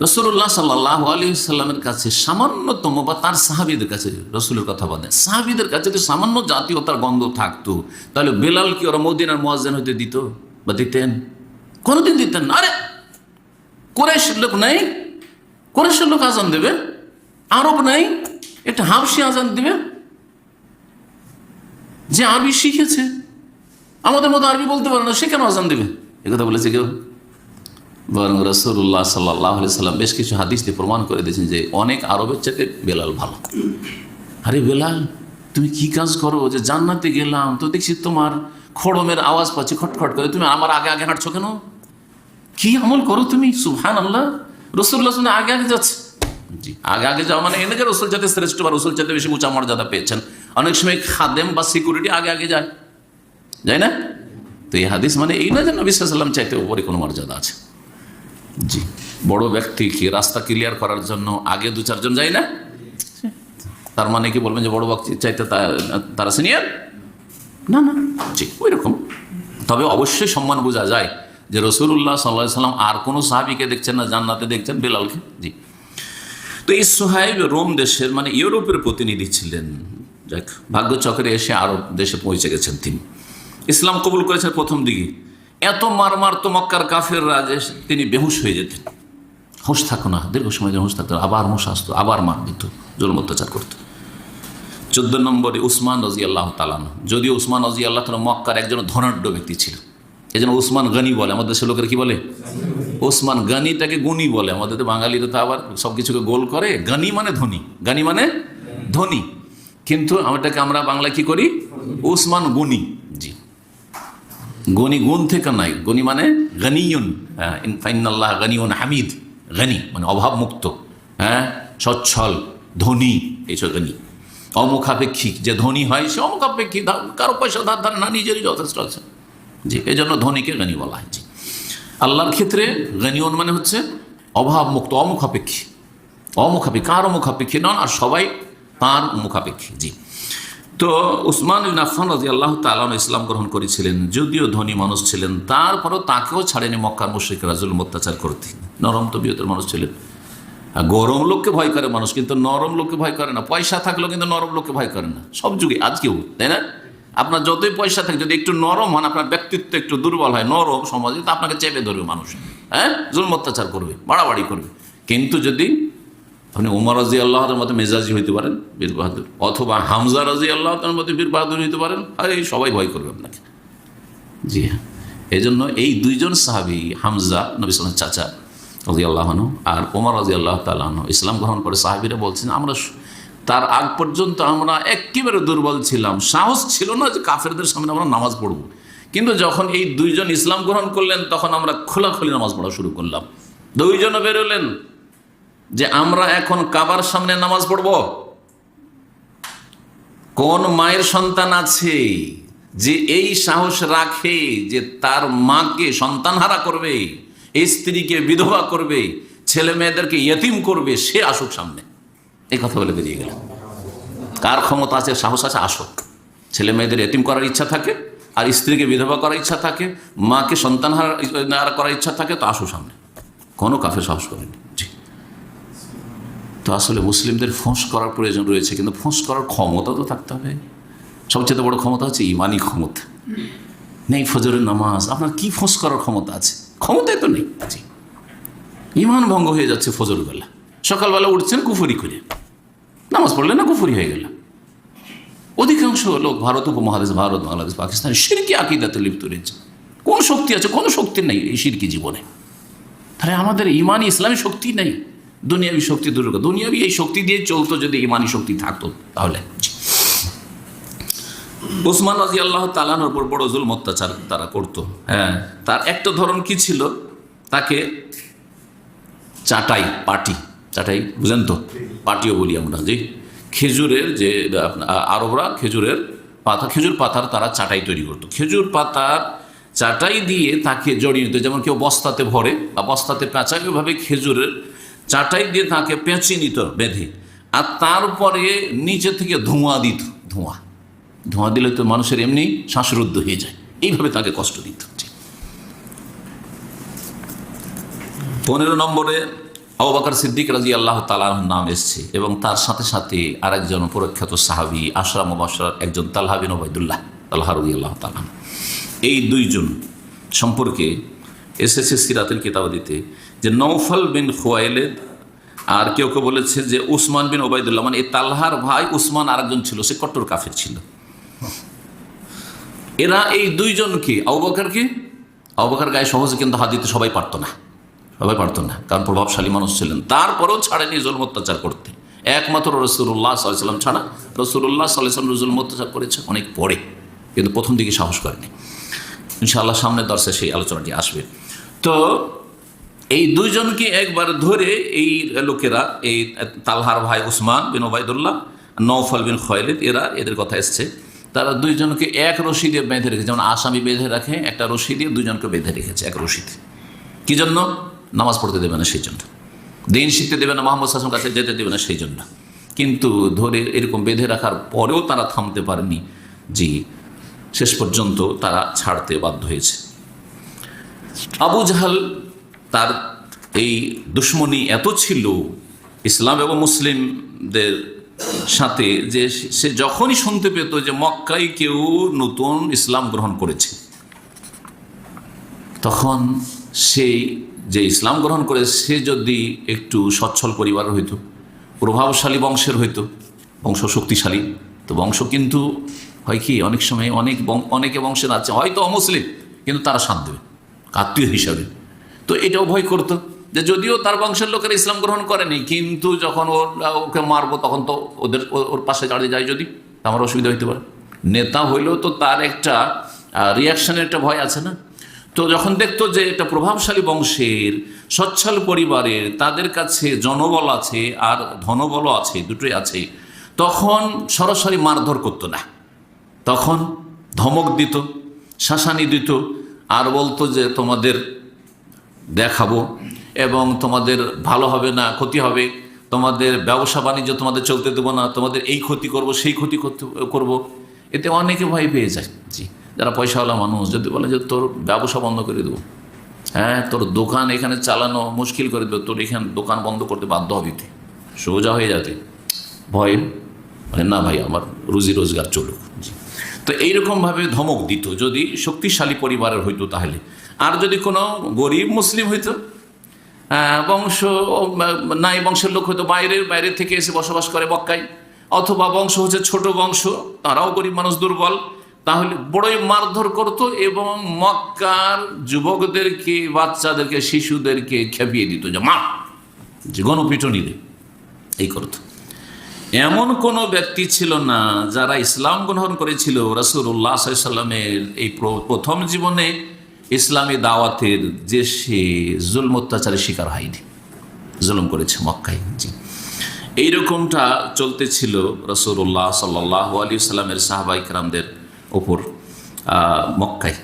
রসুল্লাহ সাল্লাহ আলী সাল্লামের কাছে সামান্যতম, বা তার সাহাবিদের কাছে রসুলের কথা বলেন। সাহাবিদের কাছে যদি সামান্য জাতীয়তার গন্ধ থাকতো, তাহলে বেলাল কি ওরা মদিনার মোয়াজ্জেন হইতে দিত বা দিতেন? কোনোদিন দিতেন না। আরে কোরেশের লোক নেই? কোরেশের লোক আজান দেবে? আরব নাই? একটা হাফসি আজান দেবে? যে আরবি শিখেছে। আমাদের মতো আরবি বলতে পারে না, সে কেন আজান দেবে? একথা বলেছে কেউ? বরং রসুল্লাহ সাল্লাহ সাল্লাম বেশ কিছু হাদিস দিয়ে প্রমাণ করে দিয়েছেন যে অনেক আরবের চাইতে বেলাল ভালো। আরে বেলাল, তুমি কি কাজ করো? যে জান্নাতে গেলাম, তো দেখছি তোমার খড়মের আওয়াজ পাচ্ছি, খটখট করে। তুমি আমার আগে আগে হাঁটছো কেন? কি আমল করো তুমি? সুহান আল্লাহ রসুল্লাহ শুনে আগে আগে যাচ্ছে। জি, আগে আগে যাওয়া মানে এনেকে রসুল যাতে শ্রেষ্ঠ বা রসুল যাতে বেশি উঁচা মর্যাদা পেয়েছেন। অনেক সময় খাদেম বা সিকিউরিটি আগে আগে যায়। যায় না? তো এই হাদিস মানে এই না যে নবী সাল্লাম চাইতে উপরে কোনো মর্যাদা আছে। জি। বড় ব্যক্তিকে রাস্তা ক্লিয়ার করার জন্য আগে দু চারজন যায় না? তার মানে কি বলবেন যে বড় ব্যক্তি চাইতে তারা সিনিয়র না না। জি ওই রকম তবে অবশ্যই সম্মান বোঝা যায় যে রসুল্লাহ সাল্লাহ সাল্লাম আর কোনো সাহাবিকে দেখছেন না জান্নাতে দেখছেন বেলালকে। জি। তো এই সোহাইব রোম দেশের মানে ইউরোপের প্রতিনিধি ছিলেন। যাক ভাগ্যচক্রে এসে আরব দেশে পৌঁছে গেছেন তিনি। ইসলাম কবুল করেছেন প্রথম দিকে। এত মার মারতো মক্কার কাফের রাজে তিনি বেহুশ হয়ে যেতেন। হুঁশ থাকো না, দীর্ঘ সময় যেন হুঁশ থাকতো আবার হুঁশ আসতো, আবার মার দিত, জুলম অত্যাচার করতো। চোদ্দ নম্বরে উসমান রাজি আল্লাহ তালান যদিও উসমান রাজি আল্লাহ তালা মক্কার একজন ধনাঢ্য ব্যক্তি ছিল। এই জন্য উসমান গনি বলে, আমাদের দেশের লোকের কি বলে? ওসমান গানিটাকে গুণী বলে। আমাদের তো বাঙালিরা তো আবার সব কিছুকে গোল করে। গানি মানে ধনী। গানি মানে ধনী। কিন্তু আমাটাকে আমরা বাংলা কি করি? ওসমান গুণী। জি গনি গুণ থেকে নাই। গনি মানে গনিয়ন। হ্যাঁ ফাইনাল্লাহ গনিয়ন হামিদ। গনি মানে অভাবমুক্ত। হ্যাঁ সচ্ছল, ধনী এইসব গনি। অমুখাপেক্ষিক যে ধনী হয় সে অমুখাপেক্ষিক কারও পয়সা, ধার ধার না, নিজেরই যথেষ্ট আছে। জি এই জন্য ধনীকে গনি বলা হয়। আল্লাহর ক্ষেত্রে গনিউন মানে হচ্ছে অভাবমুক্ত, অমুখাপেক্ষী। অমুখাপেক্ষী, কারও মুখাপেক্ষী? নন, আর সবাই তাঁর মুখাপেক্ষী। জি। তো উসমান ইবিন আফান রাজি আল্লাহ তালন ইসলাম গ্রহণ করেছিলেন, যদিও ধনী মানুষ ছিলেন। তারপরও তাকেও ছাড়েনি মক্কার মুশ্রিক রাজুল অত্যাচার করতে। নরম তবিয়তের মানুষ ছিলেন। আর গরম লোককে ভয় করে মানুষ, কিন্তু নরম লোককে ভয় করে না। পয়সা থাকলেও কিন্তু নরম লোককে ভয় করে না। সব যুগে আজকেও তাই না? আপনার যতই পয়সা থাকে, যদি একটু নরম হন, আপনার ব্যক্তিত্ব একটু দুর্বল হয়, নরম সমাজে, তো আপনাকে চেপে ধরবে মানুষ। হ্যাঁ? জুলম অত্যাচার করবে, বাড়াবাড়ি করবে। কিন্তু যদি আপনি উমর রাজি আল্লাহর মতো মেজাজি হইতে পারেন, বীর বাহাদুর। অথবা হামজা রাজি আল্লাহর মতো বীর বাহাদুর হইতে পারেন, আর এই সবাই ভয় করবে আপনাকে। জি হ্যাঁ। এই জন্য এই দুইজন সাহাবি, হামজা, নবী সালাম চাচা রাজি আল্লাহন আর ওমর রাজি আল্লাহ তালাহ ইসলাম গ্রহণ করে সাহাবিরা বলছেন, আমরা তার আগ পর্যন্ত আমরা একেবারে দুর্বল ছিলাম। সাহস ছিল না যে কাফেরদের সামনে আমরা নামাজ পড়ব। কিন্তু যখন এই দুইজন ইসলাম গ্রহণ করলেন, তখন আমরা খোলাখুলি নামাজ পড়া শুরু করলাম। দুইজনও বেরোলেন। যে আমরা এখন কাবার সামনে নামাজ পড়ব? কোন মায়ের সন্তান আছে যে এই সাহস রাখে যে তার মাকে সন্তানহারা করবে স্ত্রীকে বিধবা করবে, ছেলে মেয়েদেরকে ইয়তিম করবে, সে আসুক সামনে। এই কথা বলে বেরিয়ে গেল কার ক্ষমতা আছে, সাহস আছে, আসুক। ছেলে মেয়েদের এতিম করার ইচ্ছা থাকে, আর স্ত্রীকে বিধবা করার ইচ্ছা থাকে, মাকে সন্তান সন্তানহারা করার ইচ্ছা থাকে, তো আসুক সামনে। কোনো কাফে সাহস করেনি। জি। তো আসলে মুসলিমদের ফোঁস করার প্রয়োজন রয়েছে, কিন্তু ফোঁস করার ক্ষমতা তো থাকতে হবে। সবচেয়ে বড় ক্ষমতা হচ্ছে ইমানি ক্ষমতা। নেই ফজরের নামাজ, আপনার কি ফোঁস করার ক্ষমতা আছে? ক্ষমতাই তো নেই। জি। ইমান ভঙ্গ হয়ে যাচ্ছে ফজর বেলা সকালবেলা উঠছেন, কুফুরি করে। নামাজ পড়লে না কুফুরি হয়ে গেল। অধিকাংশ লোক ভারত, উপমহাদেশ, ভারত, বাংলাদেশ, পাকিস্তান, সিরকি আকিদাতে লিপ্ত রয়েছে। কোন শক্তি আছে? কোনো শক্তি নেই এই সিরকি জীবনে। তাহলে আমাদের ইমানি, ইসলামী শক্তি নেই। দুনিয়াবি শক্তি দূর। দুনিয়াবি এই শক্তি দিয়ে চলতো যদি ইমানি শক্তি থাকতো, তাহলে। ওসমান রাজি আল্লাহ তালানোর উপর বড় জুল অত্যাচার তারা করতো। হ্যাঁ তার একটা ধরন কি ছিল? তাকে চাটাই, পাটি। চাটাই, বুঝেন তো? পাটিও বলি আমরা, জি? খেজুরের যে আরবরা খেজুরের পাতা খেজুর পাতার তারা চাটাই তৈরি করতো। খেজুর পাতার চাটাই দিয়ে তাকে জড়িয়ে যেমন কেউ বস্তাতে ভরে বা বস্তাতে পেঁচায় ওইভাবে খেজুরের চাটাই দিয়ে তাকে পেঁচিয়ে নিত বেঁধে। আর তারপরে নিচে থেকে ধোঁয়া দিত, ধোঁয়া। ধোঁয়া দিলে তো মানুষের এমনি শ্বাসরুদ্ধ হয়ে যায়। এইভাবে তাকে কষ্ট দিত। পনেরো নম্বরে আবু বকর সিদ্দিক রাজি আল্লাহ তালার নাম এসছে এবং তার সাথে সাথে আরেকজন প্রখ্যাত সাহাবি আশরাম একজন তালহা বিন ওবায়দুল্লাহ তালহা রবি আল্লাহ তালাহ এই দুইজন সম্পর্কে এসেছে সিরাতের কিতাবাদিতে যে নৌফল বিন খোয়াইলেদ, আর কেউ কেউ বলেছে যে উসমান বিন ওবায়দুল্লাহ মানে এই তালহার ভাই উসমান আরেকজন ছিল, সে কট্টর কাফের ছিল। এরা এই দুইজন কি? দুইজনকে আবুবকরকে আবুবকর গায়ে সহজে কিন্তু হাত দিতে সবাই পারতো না। সবাই পারতো না, কারণ প্রভাবশালী মানুষ ছিলেন। তারপরেও ছাড়েনি জুলম অত্যাচার করতে। একমাত্র রসুল্লাহ সাল্লাম ছাড়া রসুল্লাহ সাল্লাম জুলম অত্যাচার করেছে অনেক পরে, কিন্তু প্রথম দিকে সাহস করেনি। ইনশাআল্লাহ সামনের দর্শে সেই আলোচনাটি আসবে। তো এই দুইজনকে একবার ধরে এই লোকেরা, এই তালহার ভাই উসমান বিন ওবায়দুল্লাহ নৌফল বিন খয়লিদ এরা এদের কথা এসছে। তারা দুইজনকে এক রশি দিয়ে বেঁধে রেখেছে। যেমন আসামি বেঁধে রাখে, একটা রশি দিয়ে দুজনকে বেঁধে রেখেছে এক রশিতে। কি জন্য? নামাজ পড়তে দেবে না সেই জন্য। দিন শিখতে দেবে না, মোহাম্মদ শাসন কাছে যেতে দেবে না সেই জন্য। কিন্তু ধরে এরকম বেঁধে রাখার পরেও তারা থামতে পারেনি। জি, শেষ পর্যন্ত তারা ছাড়তে বাধ্য হয়েছে। আবু জাহাল তার এই দুশ্মনী এত ছিল ইসলাম এবং মুসলিমদের সাথে যে সে যখনই শুনতে পেত যে মক্কায় কেউ নতুন ইসলাম গ্রহণ করেছে, তখন সেই যে ইসলাম গ্রহণ করে সে যদি একটু সচ্ছল পরিবারের হইতো, প্রভাবশালী বংশের হইতো, বংশ শক্তিশালী, তো বংশ কিন্তু হয় কি অনেক সময় অনেক অনেকে বংশের আছে, হয়তো অমুসলিম, কিন্তু তারা সাথ দেবে, আত্মীয় হিসাবে। তো এটাও ভয় করতো যে যদিও তার বংশের লোকেরা ইসলাম গ্রহণ করেনি, কিন্তু যখন ওর ওকে মারবো তখন তো ওদের ওর পাশে দাঁড়িয়ে যায় যদি আমার অসুবিধা হইতে পারে। নেতা হইলেও তো তার একটা রিয়াকশনের একটা ভয় আছে না? তো যখন দেখতো যে এটা প্রভাবশালী বংশের, সচ্ছল পরিবারের, তাদের কাছে জনবল আছে আর ধনবলও আছে, দুটোই আছে, তখন সরাসরি মারধর করতো না। তখন ধমক দিত, শাসানি দিত, আর বলতো যে তোমাদের দেখাবো এবং তোমাদের ভালো হবে না, ক্ষতি হবে। তোমাদের ব্যবসা বাণিজ্য তোমাদের চলতে দেবো না, তোমাদের এই ক্ষতি করব, সেই ক্ষতি করতে, করব। এতে অনেকে ভয় পেয়ে যায়। জি, যারা পয়সাওয়ালা মানুষ, যদি বলে যে তোর ব্যবসা বন্ধ করে দেবো হ্যাঁ তোর দোকান এখানে চালানো মুশকিল করে দেবো, তোর এখানে দোকান বন্ধ করতে বাধ্য হবে সোজা হয়ে যাতে ভয়? মানে না ভাই, আমার রুজি রোজগার চলুক। জি, তো এইরকমভাবে ধমক দিত। যদি শক্তিশালী পরিবারের হইতো তাহলে। আর যদি কোনো গরিব মুসলিম হইতো বংশ নাই বংশের লোক হয়তো বাইরের বাইরে থেকে এসে বসবাস করে বক্কায় অথবা বংশ হচ্ছে ছোট বংশ, তারাও গরিব মানুষ দুর্বল, তাহলে বড়ই মারধর করত এবং মক্কার যুবকদেরকে, বাচ্চাদেরকে, শিশুদেরকে খেপিয়ে দিত যে মা যে গণপিটনি রে। এই করতো। এমন কোনো ব্যক্তি ছিল না যারা ইসলাম গ্রহণ করেছিল রসুল্লাহ সাল্লামের এই প্র- প্রথম জীবনে ইসলামী দাওয়াতের যে সে জুলম অত্যাচারের শিকার হয়নি, জুলুম করেছে মক্কায়। জি। এইরকমটা চলতেছিল রসুল্লাহ সাল্লাহ আলী সাল্লামের সাহাবাইকরামদের ওপর মক্কাই মক্কায়।